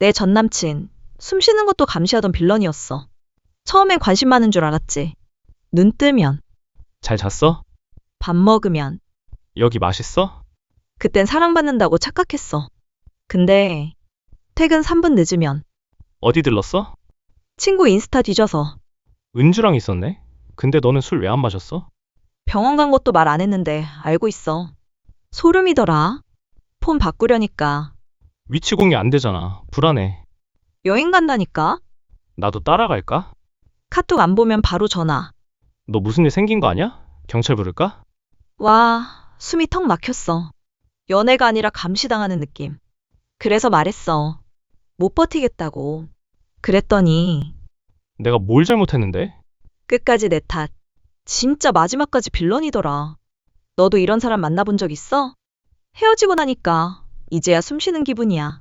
내 전 남친, 숨 쉬는 것도 감시하던 빌런이었어. 처음엔 관심 많은 줄 알았지. 눈 뜨면, 잘 잤어? 밥 먹으면, 여기 맛있어? 그땐 사랑받는다고 착각했어. 근데, 퇴근 3분 늦으면, 어디 들렀어? 친구 인스타 뒤져서, 은주랑 있었네? 근데 너는 술 왜 안 마셨어? 병원 간 것도 말 안 했는데, 알고 있어. 소름이더라. 폰 바꾸려니까, 위치 공유 안 되잖아. 불안해. 여행 간다니까? 나도 따라갈까? 카톡 안 보면 바로 전화. 너 무슨 일 생긴 거 아니야? 경찰 부를까? 와, 숨이 턱 막혔어. 연애가 아니라 감시당하는 느낌. 그래서 말했어. 못 버티겠다고. 그랬더니 내가 뭘 잘못했는데? 끝까지 내 탓. 진짜 마지막까지 빌런이더라. 너도 이런 사람 만나본 적 있어? 헤어지고 나니까 이제야 숨 쉬는 기분이야.